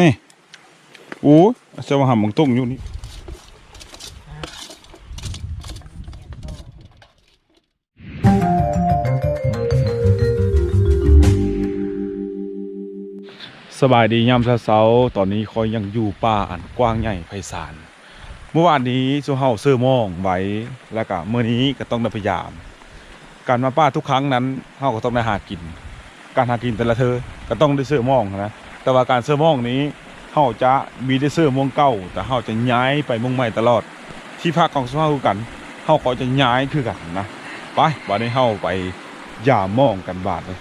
นี่โอ้จะมาหำมังต้งอยู่นี่สบายดียามเช้าๆตอนนี้คอยยังอยู่ป่าอันกว้างใหญ่ไพศาล เมื่อวานนี้สุเฮาเสื้อมองไว้แล้วก็เมื่อนี้ก็ต้องพยายาม การมาป้าทุกครั้งนั้นเฮาก็ต้องได้หากิน การหากินแต่ละเธอก็ต้องได้เสื้อมองนะแต่ว่าการเสื้อมองนี้เฮาจะมีได้เสื้อมองเก่า แต่เขาจะย้ายไปมองใหม่ตลอด ที่พักของสภาพกันเฮาก็จะย้ายคือกันนะไปวันนี้เฮาไปอย่ามองกันบาดเลย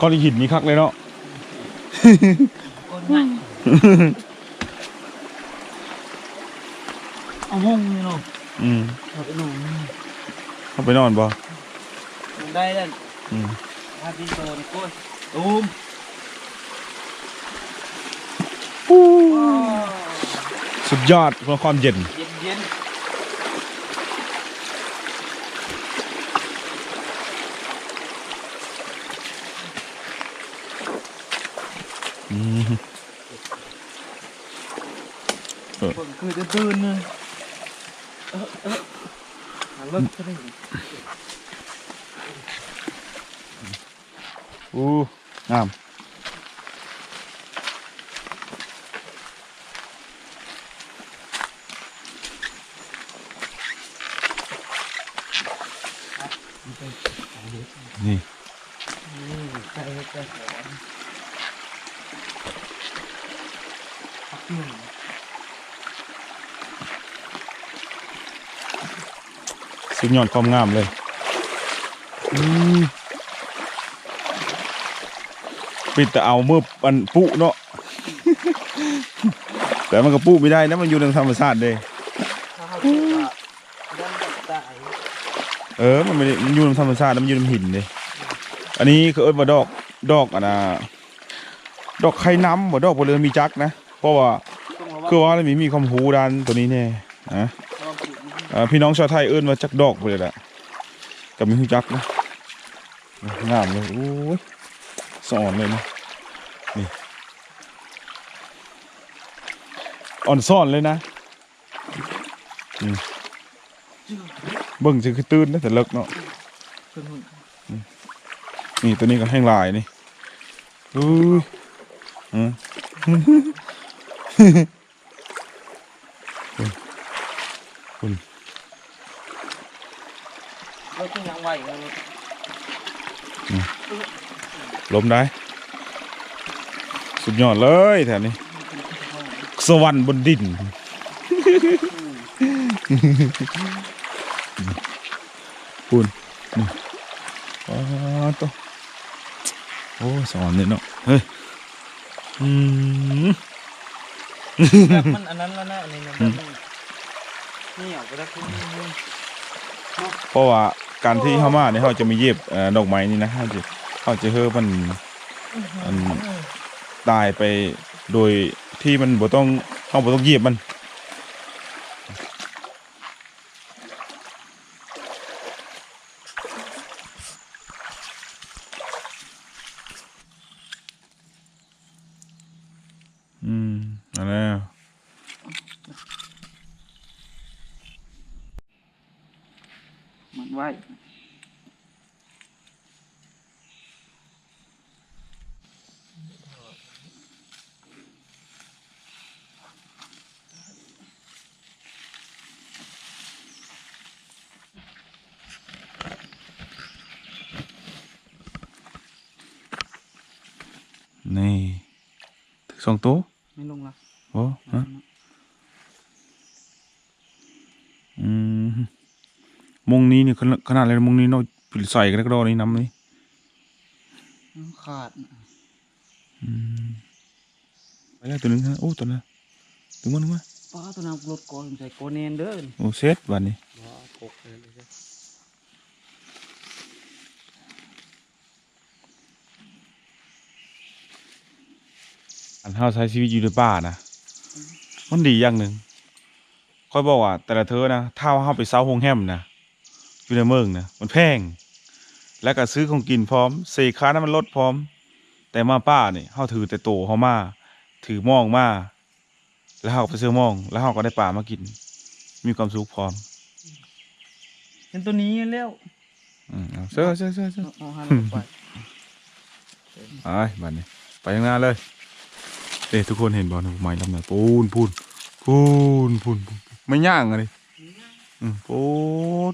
ก้อนหินนี่คักเลยเนาะคนง่ายเอาห้องนี่เนาะอืมเอาไปนอนเข้าไปนอนบ่ได้แล้วอืมพาพี่โตนี่ก้นตูมสุดยอดเพื่อความเย็น เย็นเย็น เออคนคือจะตื่นๆนึงเออเออหาเลิกก็ได้อู้งาม นี่ นี่ใส่ใส่ของพักหนึ่ง สุดยอดความงามเลยอืมปิดแต่เอาเมื่อมันปุเนาะแต่มันก็ปุไม่ได้นะมันอยู่ในธรรมชาติเลยเออ มันไม่ได้มันอยู่ในธรรมชาติมันอยู่ในหินเลยอันนี้คือเอิ้นว่าดอกดอกอะนะดอกไข่น้ำบ่ดอกบ่เรือมีจักนะ เพราะว่าคือว่ามันมีความหูด้านตัวนี้แน่นะ พี่น้องชาวไทยเอิ้นว่าจักดอกไปเลยแหละกับมีหูจักนะงามเลยโอ้ยสอนเลยนะนี่อ่อนซ่อนเลยนะเบิ่งจะคือตื่นนะแต่เลิกเนาะนี่ตัวนี้ก็แห้งลายนี่อุ้ยอืมเราต้องยังไหวกันเลยลมได้ สุดยอดเลยแถวนี้ สวรรค์บนดินคุณนี่อ๋อตัวโอ้สอนเลยเนาะ เฮ้ย อืมแบบมันอันนั้นแล้วนะอันนี้นะแบบมันเหนียวไปแล้วคือมันเพราะว่า การที่เข้ามาเนี่ยเขาจะมีเย็บเออดอกไม้นี่นะเขาจะเขาจะเฮ้อมันอันตายไปโดยที่มันบ่ต้องเขาบ่ต้องเยียบมันอืมอันแล้นไหว นี่ถึง สองตัวไม่ลงละโอ้ฮะอืมมงนี้นี่ขนาดขนาดอะไรมงนี้เนาะใส่กันกระโดดนี่น้ำนี่ขาดอืมไปแล้วตัวหนึงฮะโอ้ตัวนั้นถึงมันถึงมันป้าตัวน้ำรถกอนใส่กอนเนนเด้อโอ้เซตวันนี้ ว้ากกเลยเลย อันเฮาใช้ชีวิตอยู่ในป่านะมันดีอย่างหนึ่งค่อยบอกว่า แต่ละเธอนะถ้าว่าเฮาไปเซาโฮงแฮมนะอยู่ในเมืองนะมันแพง แล้วก็ซื้อของกินพร้อมเสกค้านั้นมันลดพร้อม แต่มาป้านี่เฮาถือแต่โตเฮามาถือหมองมาแล้วเฮาก็ไปซื้อหมอง แล้วเฮาก็ได้ปลามากิน มีความสุขพร้อมเห็นตัวนี้แล้วอืมเอาเสื้อเสื้อเสื้อเสื้อเอาหันไปไปบัดนี้ไปข้างหน้าเลย เด้ทุกคนเห็นบ่หนูไม้ลำเนี่ยปูนปูนปูนปูนปูนไม่ย่างอะนี่อืมปู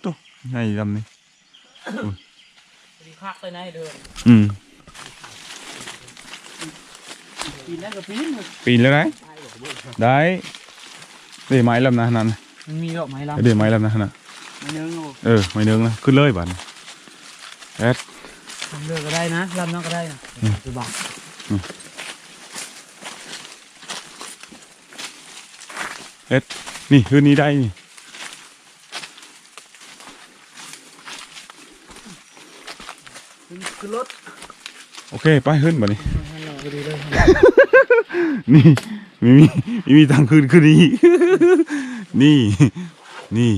ตัวใหญ่ลำนี่ดีคักเลยนายเดินอืมปีนได้ก็ปีนปีนเลยไหมได้เด้ไม้ลำนะนั่นมันมีดอกไม้ลำเด้ไม้ลำนะนั่นมันเนื้องูเออไม้เนืองนะขึ้นเลยบัดนี้แอดเลือกก็ได้นะลำน้องก็ได้นะ คือบักนี่คืนนี้ได้นี่คือรถโอเคไปขึ้นบัดนี้หันหลังก็ดีเลยนี่มีมีมีมีทางคืนคืนนี้นี่นี่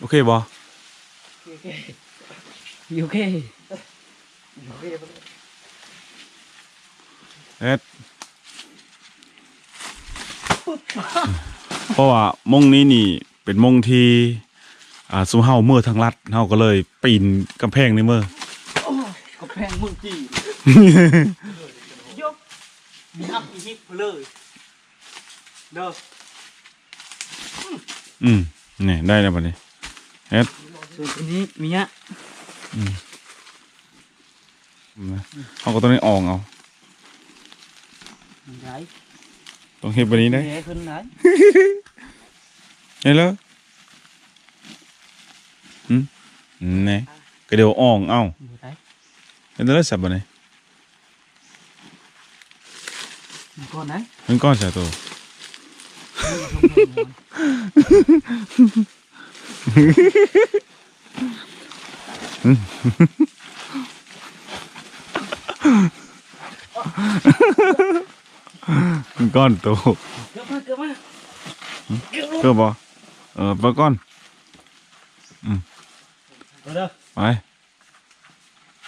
โอเคบอโอเคโอเคโอเคเอ็ด เพราะว่ามงนี้นี่เป็นมงที่อ่าสุเฮาเมื่อทางลัดเฮาก็เลยปีนกำแพงในเมื่อก็แพงมึงจียกมีอัพมีฮิปเลยเด้ออืมนี่ได้แล้วบัดนี้เอ็ดส่วนอันนี้มีเนี้ยเอาก็ต้องได้อองเอามันไหน ต้องเฮ็ดแบบนี้ได้เฮ้ขึ้นไหนเห็นแล้วหืมนี่ก็เดี๋ยวอ่องเอ้าอยู่ไหนเห็นแล้วสับบัดนี้มันก่อนไหนมันก้อนใส่ตัวมันก้อนโตเกือบมาเกือบมาเกือบเพื่อบ่เออไปก้อนเด้อไป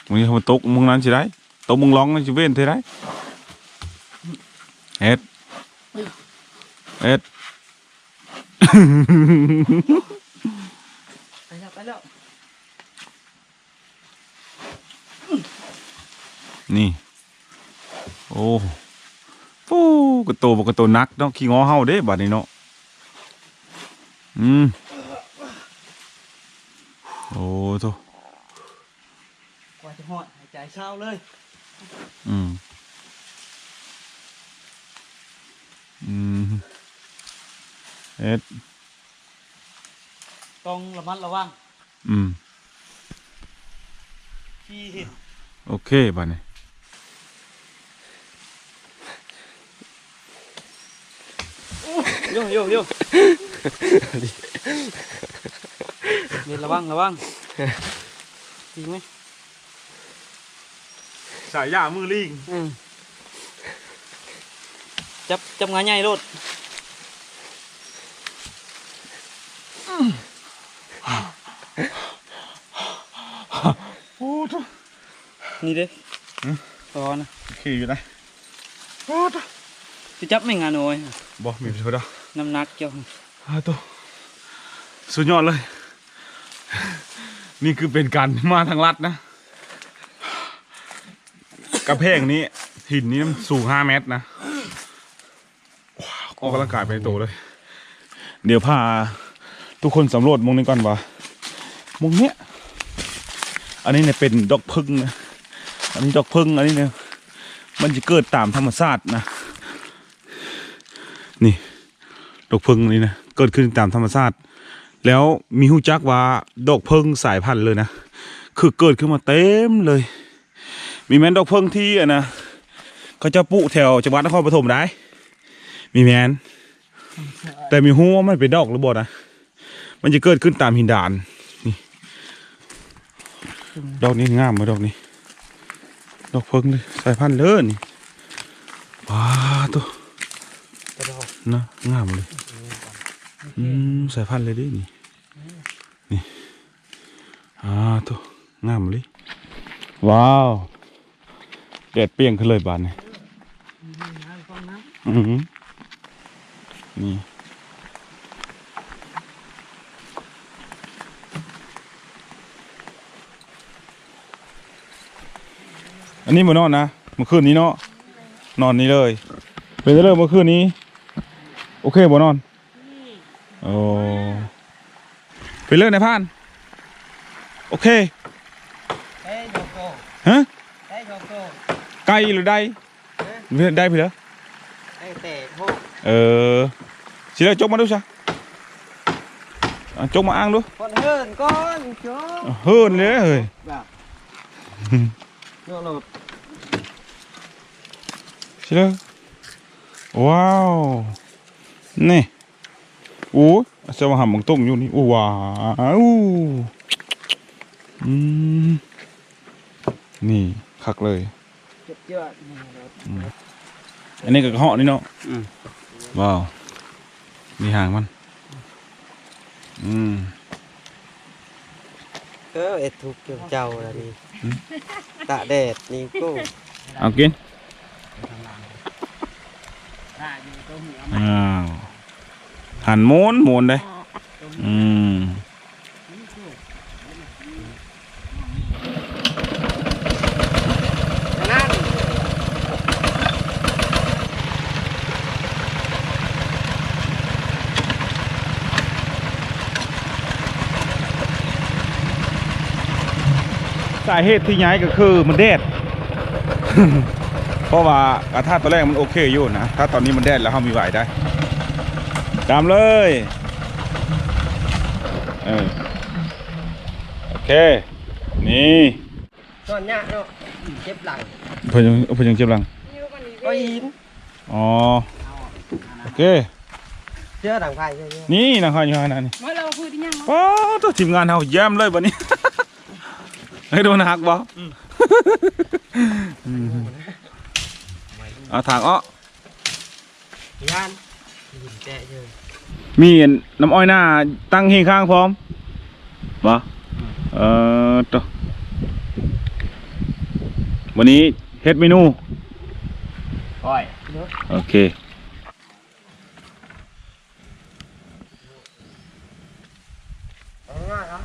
มึงอย่ามาต กมึงนั้นสิได้ตกมึงร้องนั่นสิเว้นเท่าไรเฮ็ดเฮ็ดไปแล้วไปแล้วนี่โอ้ปู้กระโตบ่กระโตนักเนาะขี้งอเฮาเด้บัดนี้เนาะอืมโอ้โตกว่าจะหอดหายใจเศร้าเลยอืมอืมเอ็ดต้องระมัดระวังอืมที่เห็นโอเคบัดนี้ โยโยโยเดี๋ยวระวังระวังจริงไหมสายยามือลิงอืมจับจับงานใหญ่รถโอ้โตนี่เด้อืมตอนะขี่อยู่ไหนโอ้โตจะจับไม่งานโอยบ่มีเท่าดอก น้ำหนักเจ้าอาโตสุดยอดเลย นี่คือเป็นการมาทางลัดนะ กระแพงนี้หินนี้มันสูงห้าเมตรนะว้าวออกกำลังกายไปในตัวเลย เดี๋ยวพาทุกคนสำรวจมงนี้ก่อนว่ามงเนี้ย อันนี้เนี่ยเป็นดอกพึ่งนะ อันนี้ดอกพึ่งอันนี้เนี่ย มันจะเกิดตามธรรมชาตินะ นี่ ดอกเพิงนี่นะเกิดขึ้นตามธรรมชาติ แล้วมีหูจักว่าดอกเพิงสายพันธุ์เลยนะคือเกิดขึ้นมาเต็มเลย มีแมนดอกเพิ่งที่อะนะเขาจะปลูกแถวจังหวัดนครปฐมได้ มีแมนแต่มีหูว่ามันเป็นดอกหรือบ่นะมันจะเกิดขึ้นตามหินดานนี่ดอกนี้งามไหมดอกนี้ดอกเพิ่งเลยสายพันธุ์เลิศนี่ว้าตัวนะงามเลย อืมสายพันธุ์เลยดินี่นี่อ่าตัวงามเลยว้าวแดดเปรี้ยงขึ้นเลยบานนี่อือหือนี่อันนี้มานอนนะเมื่อคืนนี้เนาะนอนนี้เลย เป็นเรื่องเมื่อคืนนี้ โอเคบ่นอน โอ้เป็นเรื่องในพานโอเคเอ้ยโยโกฮะเอ้ยโยโกไกลหรื อได้ได้พี่เหรอเอ้ยเตะโหเออสิแล้วจกมาดูซะอะจกมาอ้างดูคนเฮิร์นก้อนโจ้เฮิร์นเลยเฮ้ยแบบโยโลดสิแล้วว้าวนี่โอ้ยเจะมาหำบังต้มอยู่นี่โอ้ว้าวอืมนี่คักเลยเจ็บเยอะนี่ครับอันนี้ก็กระเหาะนี่เนาะอืมว้าวมีหางมัน อืมเออเอ็ดทุกเกี่ยวเจ้าแล้วนี่ตะแดดนี่กูเอากินอ้าว หันโมนโมนเลยอืมนั่นสาเหตุที่ย้ายก็คือมันแดด เพราะว่าอะถ้าตอนแรกมันโอเคอยู่นะ ถ้าตอนนี้มันแดดแล้วเขามีไหวได้ ตามเลยเออโอเค นี่ตอนเนี้ยเนาะเจ็บหลังเพิ่นยังเพิ่นยังเจ็บหลังก็ยินอ๋อโอเคเชื่อหลังไฟใช่ไหมนี่นะครอยู่ขนาดนี้เมื่อเราคุยที่ยังป้าตัวทีมงานเฮาแย้มเลยบัดนี้ให้โดนหักบ่อืมเอาถางอ้อย่านยินแจ๊เยอะ มีอันน้ำอ้อยหน้าตั้งเฮียงข้างพร้อมบ่เอ่อตัววันนี้เฮ็ดเมนูก้อยโอเค เอาง่ายครับ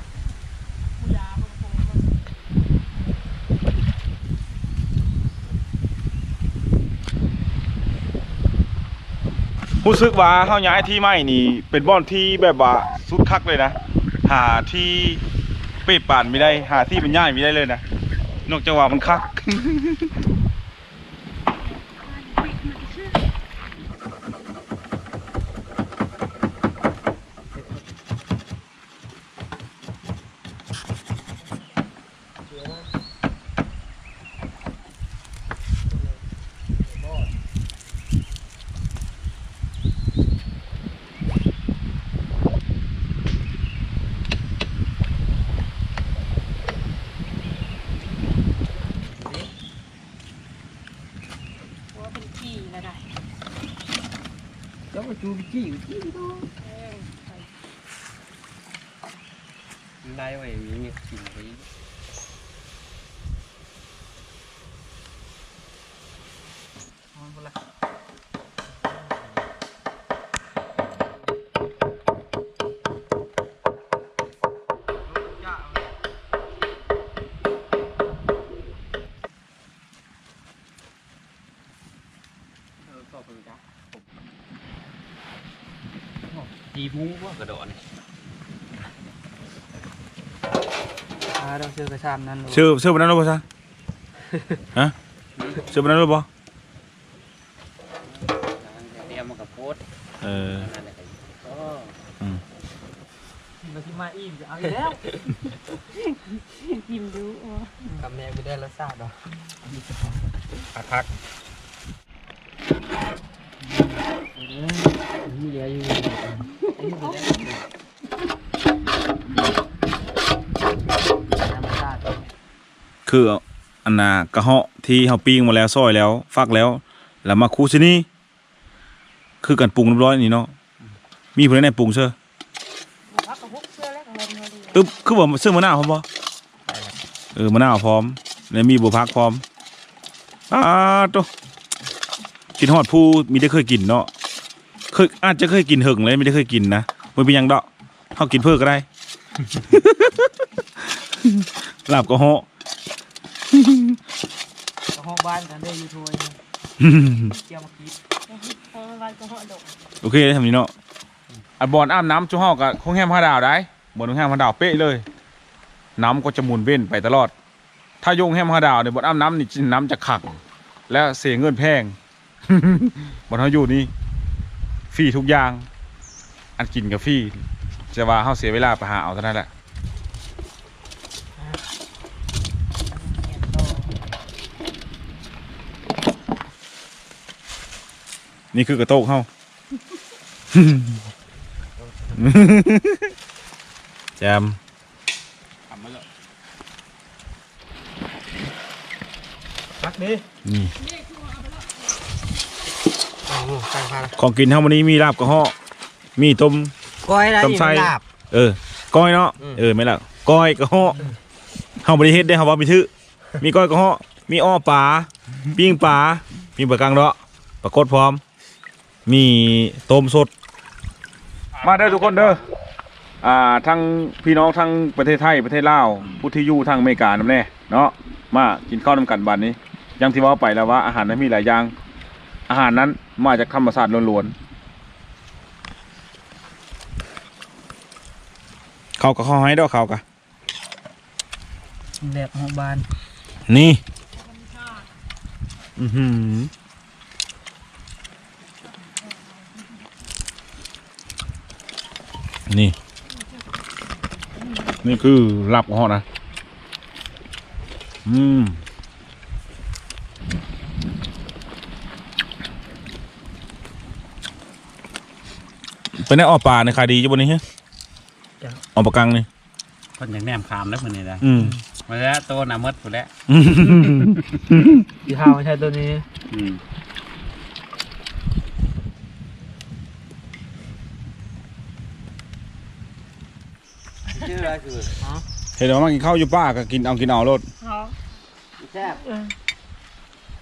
รู้สึกว่าเฮาย้ายที่ใหม่นี่ เป็นบ่อนที่แบบว่าสุดคักเลยนะ หาที่เปรป่านไม่ได้ หาที่เป็นย่ายไม่ได้เลยนะ นอกจากว่ามันคัก ว่าเป็นขี้แล้วได้ เจ้ามาจูบจี้อยู่จี้ดูได้ไว้มีเงี้ยกิน จีมูว่ากระโดดอ่าเราเชื่อกระชามนั้นชื่อชื่อบันนั้นรู้ป่ะจ๊ะฮะชื่อบันนั้นรู้ป่ะเตรียมมากับโพสต์เออนั่นแหละก็อืมเราที่มาอิ่มจะเอาอีกแล้วกินดูอ๋อกับแม่ไม่ได้รสชาติหรอพักพักมีเหลืออยู่ธรรมชาติ คืออันน่ะกระเหาะที่เฮาปิ้งมาแล้วซอยแล้วฟักแล้ว แล้วมาคูซินี่คือกันปรุงเรียบร้อยนี่เนาะมีผู้ใดแน่ปรุงเชื่อคือแรกเราเนี่ยดีตึ๊บคือบ่ซื้อมะนาวพร้อมบ่เออมะนาวพร้อมแล้วมีบัวพักพร้อมอ้าตัวกินฮอดผู้มีได้เคยกินเนาะ เคยอาจจะเคยกินหึงเลยไม่ได้เคยกินนะบ่เป็นหยังดอกเฮากินเพิ่อก็ได้ลาบกระเหาะก็ห้องบ้านกันได้อยู่ทัวร์เกี่ยวมาคิดเพราะวันก็เหาะดกโอเคได้ทำนี้เนาะอันบอลอาบน้ำจุ่เฮากับคงแฮมห้าดาวได้บอลคงแฮมห้าดาวเป๊ะเลย น้ำก็จะหมุนเว้นไปตลอด ถ้าโยงแฮมห้าดาวเนี่ยบอลอาบน้ำนี่น้ำจะขักและเสียเงินแพง บอลเขาอยู่นี่ ฟรีทุกอย่าง อันกินกับฟรีจะว่าเขาเสียเวลาไปหาเอาเท่านั้นแหละนี่คือกระโตกเฮาแจมทำมาแล้วพักดินี่ ตั้งพาของกินเฮาวันนี้มีลาบกระเหาะมีต้ม ก้อยได้ต้มไส้ ลาบ เออก้อยเนาะอืม เออไม่นละก้อยกระเหาะเฮาบ่ได้เฮ็ดได้เฮาว่ามีทึมีก้อยกระเหาะมีอ้อปลาปิ้งปลามีบะกังเนาะปลากดพร้อม มีต้มสด มาเด้อทุกคนเด้ออ่าทั้งพี่น้องทั้งประเทศไทยประเทศลาวผู้ที่อยู่ทางอเมริกานำแน่เนาะมากินข้าวนำกันบัดนี้ อยังที่เว่าไปแล้วว่าอาหารนั้นมีหลายอย่าง อาหารนั้นมาจากธรรมชาติล้วนๆเขาก็เขาให้ดอกเขากะแดกห้องบ้าน นี่ อือหือนี่ นี่คือลาบของเขานะ อืม เป็นไงออกป่าในขายดีจ้ะบนนี้ฮะออกปลากังนี่คนอย่างแนมขามแล้วคนนี้นะอืมมาแล้วโตหน้ามดหมดแล้วที่เท้าไม่ใช่ตัวนี้อืมชื่ออะไรคือเห็นว่ามากินข้าวอยู่ป้าก็กินเอากินเอารถเขาแซ่บ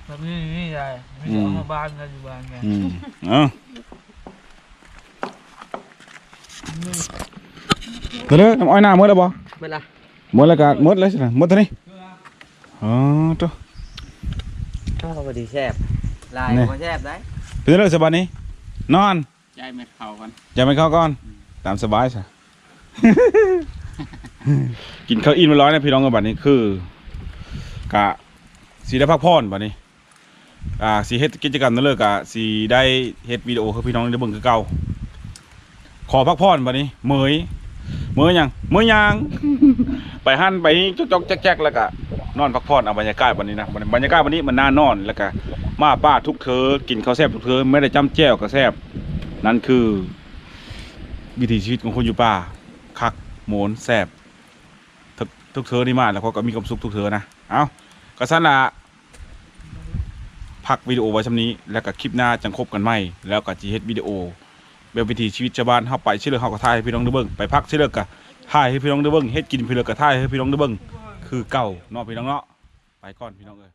แบบนี้นี่ใช่ไม่อืใช่มห้องบ้านกันอยู่บ้านไงอืมเอ้า เดี๋ยวเด้อน้ำอ้อยหน้าหมดแล้วบ่ไม่ละหมดแล้วก็หมดแล้วใช่ไหมหมดตัวนี้อ๋อตัวข้าวพอดีแซ่บลายนี่ก็แซ่บได้เป็นเรื่องสบายนี้นอนย้ายเม็ดเขากันอย่าไปเข้าก่อนตามสบายใช่กินข้าวอิ่มร้อยนะพี่น้องกันบัดนี้คือกะสีได้พักผ่อนบัดนี้อ่าสีเฮ็ดกิจกรรมนั่นเลยกะสีได้เฮ็ดวิดีโอให้พี่น้องได้เบิ่งคือเก่า ขอพักผ่อนบัดนี้เมยเมยยังเมยยัง ไปหั่นไปจอกๆแจ๊กๆแล้วก็นอนพักผ่อนเอาบรรยากาศวันนี้นะบรรยากาศวันนี้มันน่านอนแล้วก็มาป้าทุกเธอกินข้าวแซ่บทุกเธอไม่ได้จำแจ้วก็แซ่บนั่นคือ วิถีชีวิตของคนอยู่ป่าคักโหมนแสบทุกทุกเธอนี่มาแล้วเขาก็มีความสุขทุกเธอนะเอาก็สั้นละพักวิดีโอไว้ชำนี้ แล้วก็คลิปหน้าจังคบกันใหม่แล้วก็จีเฮ็ดวิดีโอ แบบวิถีชีวิตชาวบ้านเฮาไปเชื่อเรื่องเฮากระทายให้พี่น้องได้เบิ้งไปพักเชื่อเรื่องก็ถ่ายให้พี่น้องได้เบิ้งเฮ็ดกินพี่เลืองก็ถ่ายให้พี่น้องได้เบิ้งคือเก่าเนาะพี่น้องเนาะไปก่อนพี่น้องเอ้ย